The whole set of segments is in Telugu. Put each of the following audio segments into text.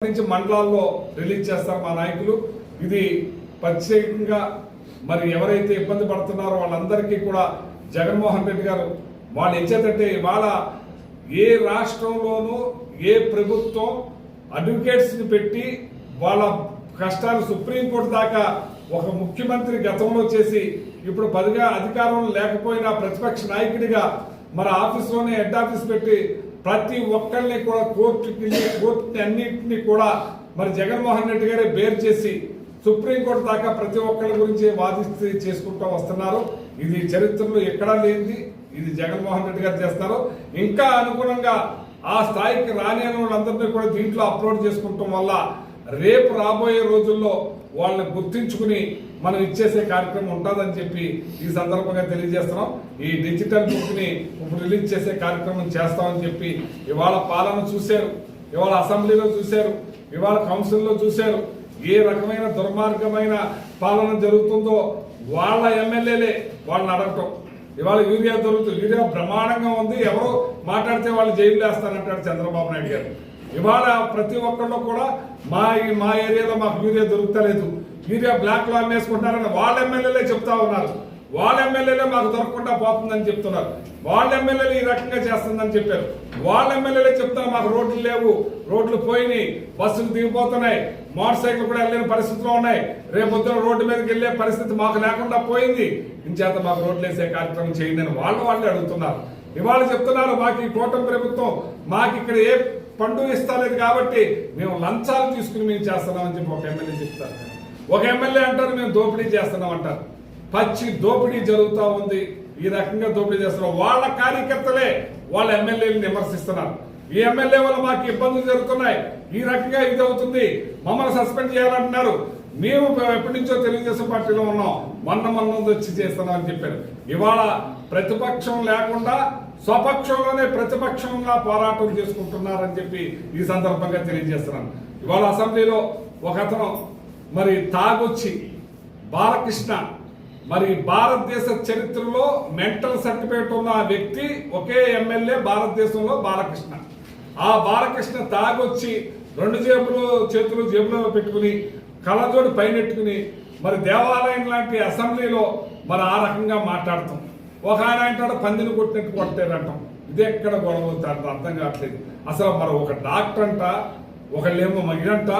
నుంచి మండలాల్లో రిలీజ్ చేస్తారు మా నాయకులు. ఇది ప్రత్యేకంగా మరి ఎవరైతే ఇబ్బంది పడుతున్నారో వాళ్ళందరికీ కూడా జగన్మోహన్ రెడ్డి గారు వాళ్ళు ఇచ్చేటట్టే ఇవాళ ఏ రాష్ట్రంలోనూ ఏ ప్రభుత్వం అడ్వకేట్స్ని పెట్టి వాళ్ళ కష్టాలు సుప్రీంకోర్టు దాకా ఒక ముఖ్యమంత్రి గతంలో చేసి ఇప్పుడు పదిగా అధికారంలో లేకపోయినా ప్రతిపక్ష నాయకుడిగా మన ఆఫీస్లోనే హెడ్ ఆఫీస్ పెట్టి ప్రతి ఒక్కరిని కూడా కోర్టుకి కోర్టుని అన్నింటినీ కూడా మరి జగన్మోహన్ రెడ్డి గారే బేర్ చేసి సుప్రీంకోర్టు దాకా ప్రతి ఒక్కరి గురించి వాదిస్తూ చేసుకుంటూ వస్తున్నారు. ఇది చరిత్రలో ఎక్కడా లేనిది. ఇది జగన్మోహన్ రెడ్డి గారు చేస్తారు. ఇంకా అనుగుణంగా ఆ స్థాయికి రాని వాళ్ళందరినీ కూడా దీంట్లో అప్లోడ్ చేసుకుంటాం వల్ల రేపు రాబోయే రోజుల్లో వాళ్ళని గుర్తించుకుని మనం ఇచ్చేసే కార్యక్రమం ఉంటుందని చెప్పి ఈ సందర్భంగా తెలియజేస్తున్నాం. ఈ డిజిటల్ బుక్ని ఇప్పుడు రిలీజ్ చేసే కార్యక్రమం చేస్తామని చెప్పి ఇవాళ పాలన చూశారు ఇవాళ అసెంబ్లీలో చూశారు ఇవాళ కౌన్సిల్లో చూశారు. ఏ రకమైన దుర్మార్గమైన పాలన జరుగుతుందో వాళ్ళ ఎమ్మెల్యేలే వాళ్ళని అడగటం. ఇవాళ యూరియా దొరుకుతుంది. యూరియా బ్రహ్మాండంగా ఉంది. ఎవరు మాట్లాడితే వాళ్ళు జైలు వేస్తానంటాడు చంద్రబాబు నాయుడు గారు. ఇవాళ ప్రతి ఒక్కళ్ళు కూడా మా మా ఏరియాలో మాకు యూరియా దొరుకుతలేదు. యూరియా బ్లాక్లో అమ్మేసుకుంటున్నారని వాళ్ళ ఎమ్మెల్యేలే చెప్తా ఉన్నారు. వాళ్ళ ఎమ్మెల్యేలే మాకు దొరకకుండా పోతుందని చెప్తున్నారు. వాళ్ళ ఎమ్మెల్యేలు ఈ రకంగా చేస్తుందని చెప్పారు. వాళ్ళ ఎమ్మెల్యేలే చెప్తున్నారు మాకు రోడ్లు లేవు. రోడ్లు పోయినాయి. బస్సులు దిగిపోతున్నాయి. మోటార్ సైకిల్ కూడా వెళ్ళలేని పరిస్థితిలో ఉన్నాయి. రేపు పొద్దున రోడ్డు మీదకి వెళ్ళే పరిస్థితి మాకు లేకుండా పోయింది. ఇంచేత మాకు రోడ్లు వేసే కార్యక్రమం చేయండి అని వాళ్ళు వాళ్ళే అడుగుతున్నారు. ఇవాళ చెప్తున్నారు మాకు ఈ కూటమి ప్రభుత్వం మాకు ఇక్కడ ఏ పండు ఇస్తలేదు కాబట్టి మేము లంచాలు తీసుకుని మేము చేస్తున్నామని చెప్పి ఒక ఎమ్మెల్యే చెప్తారు. ఒక ఎమ్మెల్యే అంటారు మేము దోపిడీ చేస్తున్నాం అంటారు. పచ్చి దోపిడీ జరుగుతూ ఉంది. ఈ రకంగా దోపిడీ చేస్తున్నారు. వాళ్ళ కార్యకర్తలే వాళ్ళ ఎమ్మెల్యేలు విమర్శిస్తున్నారు. ఈ ఎమ్మెల్యే వల్ల మాకు ఇబ్బందులు జరుగుతున్నాయి. ఈ రకంగా ఇది అవుతుంది మమ్మల్ని సస్పెండ్ చేయాలంటున్నారు. మేము ఎప్పటి నుంచో తెలుగుదేశం పార్టీలో ఉన్నాం. మొన్న మొన్న వచ్చి చేస్తున్నాం అని చెప్పారు. ఇవాళ ప్రతిపక్షం లేకుండా స్వపక్షంలోనే ప్రతిపక్షంగా పోరాటం చేసుకుంటున్నారని చెప్పి ఈ సందర్భంగా తెలియజేస్తున్నాను. ఇవాళ అసెంబ్లీలో ఒక అతను మరి తాగొచ్చి బాలకృష్ణ మరి భారతదేశ చరిత్రలో మెంటల్ సర్టిఫికేట్ ఉన్న ఆ వ్యక్తి ఒకే ఎమ్మెల్యే భారతదేశంలో బాలకృష్ణ. ఆ బాలకృష్ణ తాగొచ్చి రెండు జేబులు చేతులు జేబులో పెట్టుకుని కళ్ళజోడు పైనెట్టుకుని మరి దేవాలయం లాంటి అసెంబ్లీలో మరి ఆ రకంగా మాట్లాడతాం ఒక ఆయన అంటాడు పందిని కొట్టినట్టు కొట్టారంటాం ఇది ఎక్కడ గొడవ అంత అర్థం కావట్లేదు. అసలు మరి ఒక డాక్టర్ అంట ఒకళ్ళేమో మగినంట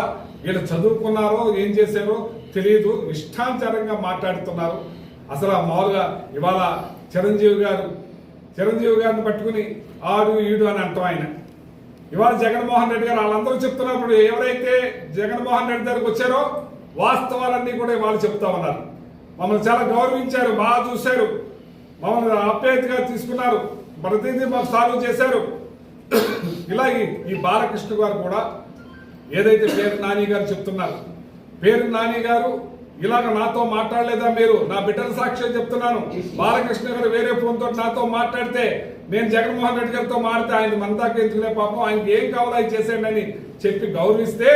వీళ్ళు చదువుకున్నారో ఏం చేశారో తెలియదు. ఇష్టాంతరంగా మాట్లాడుతున్నారు. అసలు ఆ మామూలుగా ఇవాళ చిరంజీవి గారు చిరంజీవి గారిని పట్టుకుని ఆడు ఈడు అని అంటాం ఆయన. ఇవాళ జగన్మోహన్ రెడ్డి గారు వాళ్ళందరూ చెప్తున్నప్పుడు ఎవరైతే జగన్మోహన్ రెడ్డి దగ్గరకు వచ్చారో వాస్తవాలన్నీ కూడా వాళ్ళు చెప్తా ఉన్నారు. మమ్మల్ని చాలా గౌరవించారు బాగా చూశారు. మమ్మల్ని ఆప్యాయతగా తీసుకున్నారు. ప్రతిదీ మాకు సాల్వ్ చేశారు. ఇలాగే ఈ- బాలకృష్ణ గారు కూడా ఏదైతే పేరు నాని గారు చెప్తున్నారు పేరు నాని గారు ఇలాగ నాతో మాట్లాడలేదా మీరు? నా బిడ్డల సాక్ష్యం చెప్తున్నాను. బాలకృష్ణ గారు వేరే ఫోన్తో నాతో మాట్లాడితే నేను జగన్మోహన్ రెడ్డి గారితో మాడితే ఆయన మనతాకి దాకా ఎందుకులే పాపం? ఆయనకి ఏం కావాలో అది చేసేయండి చెప్పి గౌరవిస్తే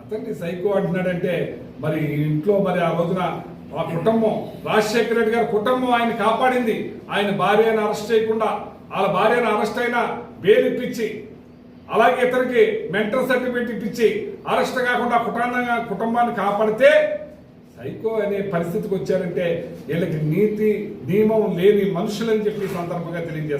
అతన్ని సైకో అంటున్నాడంటే మరి ఇంట్లో మరి ఆ రోజున ఆ కుటుంబం రాజశేఖర రెడ్డి గారి కుటుంబం ఆయన కాపాడింది. ఆయన భార్యను అరెస్ట్ చేయకుండా వాళ్ళ భార్యను అరెస్ట్ అయినా బెయిల్ ఇప్పించి అలాగే ఇతనికి మెంటల్ సర్టిఫికేట్ ఇప్పించి అరెస్ట్ కాకుండా కుటుంబంగా కుటుంబాన్ని కాపాడితే సైకో అనే పరిస్థితికి వచ్చారంటే వీళ్ళకి నీతి నియమం లేని మనుషులని చెప్పి సందర్భంగా తెలియజేస్తారు